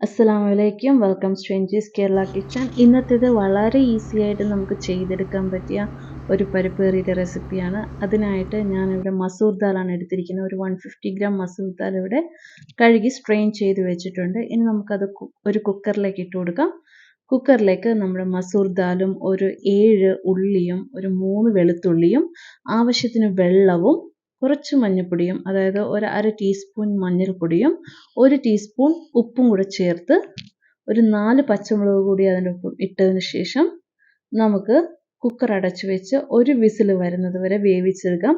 അസ്സലാമു അലൈക്കും welcome സ്ട്രേഞ്ചീസ് Kerala kitchen ഇന്നത്തേത് വളരെ ഈസി ആയിട്ട് നമുക്ക് ചെയ്തെടുക്കാൻ പറ്റിയ ഒരു പരിപ്പ് കറിയുടെ റെസിപ്പിയാണ് അതിനായിട്ട് ഞാനിവിടെ മസൂർ ദാലാണ് എടുത്തിരിക്കുന്നത്. ഒരു one fifty gram masoor dal ഇവിടെ കഴുകി സ്ട്രെയിൻ ചെയ്ത് വെച്ചിട്ടുണ്ട്. ഇനി നമുക്കത് ഒരു കുക്കറിലേക്ക് ഇട്ട് കൊടുക്കാം. കുക്കറിലേക്ക് നമ്മുടെ മസൂർ ദാലും ഒരു ഏഴ് ഉള്ളിയും ഒരു മൂന്ന് വെളുത്തുള്ളിയും ആവശ്യത്തിന് വെള്ളവും കുറച്ച് മഞ്ഞൾപ്പൊടിയും അതായത് ഒരു അര ടീസ്പൂൺ മഞ്ഞൾപ്പൊടിയും ഒരു ടീസ്പൂൺ ഉപ്പും കൂടെ ചേർത്ത് ഒരു നാല് പച്ചമുളക് കൂടി അതിനൊപ്പം ഇട്ടതിന് ശേഷം നമുക്ക് കുക്കർ അടച്ചു വെച്ച് ഒരു വിസിൽ വരുന്നത് വരെ വേവിച്ചെടുക്കാം.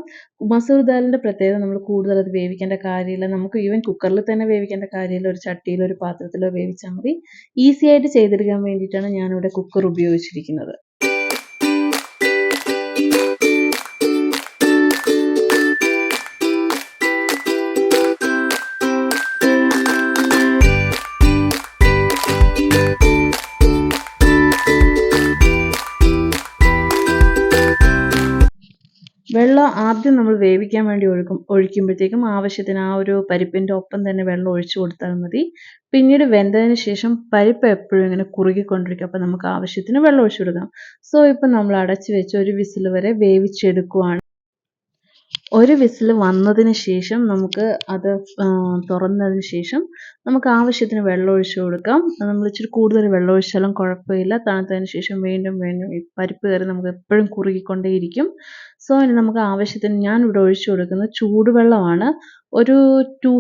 മസൂർ ദാലിന്റെ പ്രത്യേകത നമ്മൾ കൂടുതൽ അത് വേവിക്കേണ്ട കാര്യമില്ല. നമുക്ക് ഈവൻ കുക്കറിൽ തന്നെ വേവിക്കേണ്ട കാര്യമില്ല. ഒരു ചട്ടിയിലോ ഒരു പാത്രത്തിലോ വേവിച്ചാൽ മതി. ഈസി ആയിട്ട് ചെയ്തെടുക്കാൻ വേണ്ടിയിട്ടാണ് ഞാനിവിടെ കുക്കർ ഉപയോഗിച്ചിരിക്കുന്നത്. വെള്ളം ആദ്യം നമ്മൾ വേവിക്കാൻ വേണ്ടി ഒഴുക്കും ഒഴിക്കുമ്പോഴത്തേക്കും ആവശ്യത്തിന് ആ ഒരു പരിപ്പിന്റെ ഒപ്പം തന്നെ വെള്ളം ഒഴിച്ചു കൊടുത്താൽ മതി. പിന്നീട് വെന്തതിന് ശേഷം പരിപ്പ് എപ്പോഴും ഇങ്ങനെ കുറുകിക്കൊണ്ടിരിക്കും. അപ്പോൾ നമുക്ക് ആവശ്യത്തിന് വെള്ളം ഒഴിച്ചു കൊടുക്കാം. സോ ഇപ്പൊ നമ്മൾ അടച്ചു വെച്ച് ഒരു വിസിൽ വരെ വേവിച്ചെടുക്കുവാണ്. ഒരു വിസിൽ വന്നതിന് ശേഷം നമുക്ക് അത് തുറന്നതിന് ശേഷം നമുക്ക് ആവശ്യത്തിന് വെള്ളം ഒഴിച്ച് കൊടുക്കാം. നമ്മൾ ഇച്ചിരി കൂടുതൽ വെള്ളം ഒഴിച്ചാലും കുഴപ്പമില്ല. തണുത്തതിന് ശേഷം വീണ്ടും വീണ്ടും ഈ പരിപ്പ് കയറി നമുക്ക് എപ്പോഴും കുറുകിക്കൊണ്ടേയിരിക്കും. സോ ഇനി നമുക്ക് ആവശ്യത്തിന് ഞാൻ ഇവിടെ ഒഴിച്ചു കൊടുക്കുന്നത് ചൂടുവെള്ളമാണ്. ഒരു ടു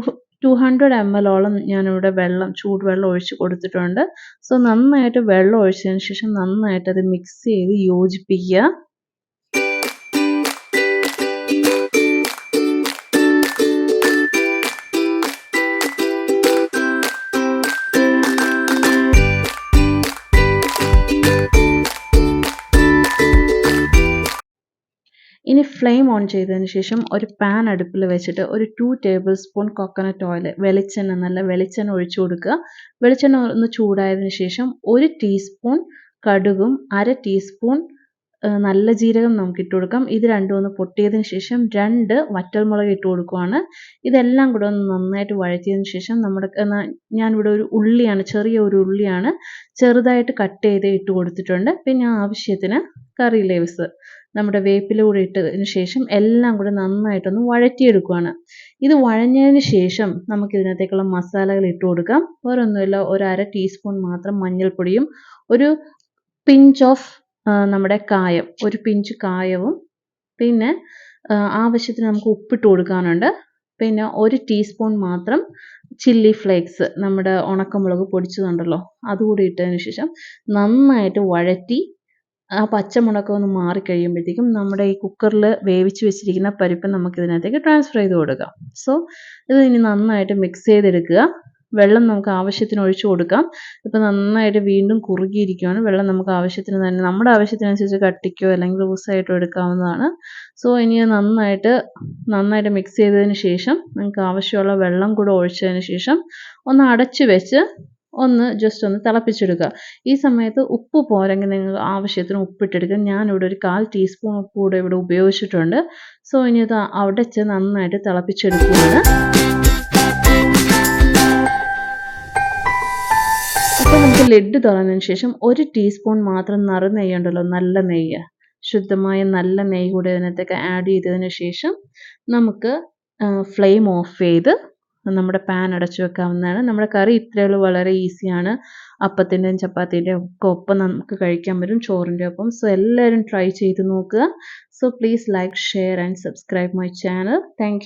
ടു ഹൺഡ്രഡ് എം എല്ലോളം ഞാനിവിടെ വെള്ളം ചൂടുവെള്ളം ഒഴിച്ച് കൊടുത്തിട്ടുണ്ട്. സോ നന്നായിട്ട് വെള്ളം ഒഴിച്ചതിന് ശേഷം നന്നായിട്ട് അത് മിക്സ് ചെയ്ത് യോജിപ്പിക്കുക. ഇനി ഫ്ലെയിം ഓൺ ചെയ്തതിന് ശേഷം ഒരു പാൻ അടുപ്പിൽ വെച്ചിട്ട് ഒരു two tablespoon coconut oil വെളിച്ചെണ്ണ നല്ല വെളിച്ചെണ്ണ ഒഴിച്ചു കൊടുക്കുക. വെളിച്ചെണ്ണ ഒന്ന് ചൂടായതിനു ശേഷം ഒരു ടീസ്പൂൺ കടുകും അര ടീസ്പൂൺ നല്ല ജീരകം നമുക്ക് ഇട്ട് കൊടുക്കാം. ഇത് രണ്ടും ഒന്ന് പൊട്ടിയതിന് ശേഷം രണ്ട് വറ്റൽമുളക് ഇട്ട് കൊടുക്കുവാണ്. ഇതെല്ലാം കൂടെ ഒന്ന് നന്നായിട്ട് വഴറ്റിയതിന് ശേഷം നമ്മുടെ ഞാനിവിടെ ഒരു ഉള്ളിയാണ് ചെറിയ ഒരു ഉള്ളിയാണ് ചെറുതായിട്ട് കട്ട് ചെയ്ത് ഇട്ട് കൊടുത്തിട്ടുണ്ട്. പിന്നെ ആവശ്യത്തിന് കറി ലീവ്സ് നമ്മുടെ വേപ്പില കൂടി ഇട്ടതിന് ശേഷം എല്ലാം കൂടെ നന്നായിട്ടൊന്ന് വഴറ്റിയെടുക്കുകയാണ് ഇത് വഴഞ്ഞതിന് ശേഷം നമുക്ക് ഇതിനകത്തേക്കുള്ള മസാലകൾ ഇട്ട് കൊടുക്കാം. വേറൊന്നുമില്ല ഒരു അര ടീസ്പൂൺ മാത്രം മഞ്ഞൾപ്പൊടിയും ഒരു പിഞ്ച് ഓഫ് നമ്മുടെ കായം ഒരു പിഞ്ച് കായവും പിന്നെ ആവശ്യത്തിന് നമുക്ക് ഉപ്പിട്ട് കൊടുക്കാനുണ്ട്. പിന്നെ ഒരു ടീസ്പൂൺ മാത്രം ചില്ലി ഫ്ലേക്സ് നമ്മുടെ ഉണക്കമുളക് പൊടിച്ചതുണ്ടല്ലോ അതുകൂടി ഇട്ടതിന് ശേഷം നന്നായിട്ട് വഴറ്റി ആ പച്ചമുളകൊക്കെ ഒന്ന് മാറി കഴിയുമ്പോഴത്തേക്കും നമ്മുടെ ഈ കുക്കറിൽ വേവിച്ച് വെച്ചിരിക്കുന്ന പരിപ്പ് നമുക്ക് ഇതിനകത്തേക്ക് ട്രാൻസ്ഫർ ചെയ്ത് കൊടുക്കാം. സോ ഇത് ഇനി നന്നായിട്ട് മിക്സ് ചെയ്തെടുക്കുക. വെള്ളം നമുക്ക് ആവശ്യത്തിന് ഒഴിച്ചു കൊടുക്കാം. ഇപ്പം നന്നായിട്ട് വീണ്ടും കുറുകിയിരിക്കുകയാണ് വെള്ളം നമുക്ക് ആവശ്യത്തിന് തന്നെ നമ്മുടെ ആവശ്യത്തിനനുസരിച്ച് കട്ടിക്കോ അല്ലെങ്കിൽ ലൂസായിട്ടോ എടുക്കാവുന്നതാണ്. സോ ഇനി നന്നായിട്ട് നന്നായിട്ട് മിക്സ് ചെയ്തതിന് ശേഷം നിങ്ങൾക്ക് ആവശ്യമുള്ള വെള്ളം കൂടെ ഒഴിച്ചതിന് ശേഷം ഒന്ന് അടച്ചു വെച്ച് ഒന്ന് ജസ്റ്റ് ഒന്ന് തിളപ്പിച്ചെടുക്കുക ഈ സമയത്ത് ഉപ്പ് പോരെങ്കിൽ നിങ്ങൾ ആവശ്യത്തിന് ഉപ്പിട്ടെടുക്കുക ഞാനിവിടെ ഒരു കാൽ ടീസ്പൂൺ ഉപ്പ് കൂടെ ഇവിടെ ഉപയോഗിച്ചിട്ടുണ്ട്. സോ ഇനി ഇത് അടച്ച് നന്നായിട്ട് തിളപ്പിച്ചെടുക്കുകയാണ്. അപ്പോൾ നമുക്ക് ലെഡ് തുറന്നതിന് ശേഷം ഒരു ടീസ്പൂൺ മാത്രം നറു നെയ്യ് ഉണ്ടല്ലോ നല്ല നെയ്യ്. ശുദ്ധമായ നല്ല നെയ്യ് കൂടെ ഇതിനകത്തേക്ക് ആഡ് ചെയ്തതിന് ശേഷം നമുക്ക് ഫ്ലെയിം ഓഫ് ചെയ്ത് നമ്മുടെ പാൻ അടച്ചു വെക്കാവുന്നതാണ്. നമ്മുടെ കറി ഇത്രയുള്ളൂ വളരെ ഈസിയാണ് അപ്പത്തിന്റെയും ചപ്പാത്തിന്റെയും ഒക്കെ ഒപ്പം നമുക്ക് കഴിക്കാൻ പറ്റും ചോറിന്റെ ഒപ്പം. സോ എല്ലാവരും ട്രൈ ചെയ്ത് നോക്കുക. So please like share and subscribe my channel thank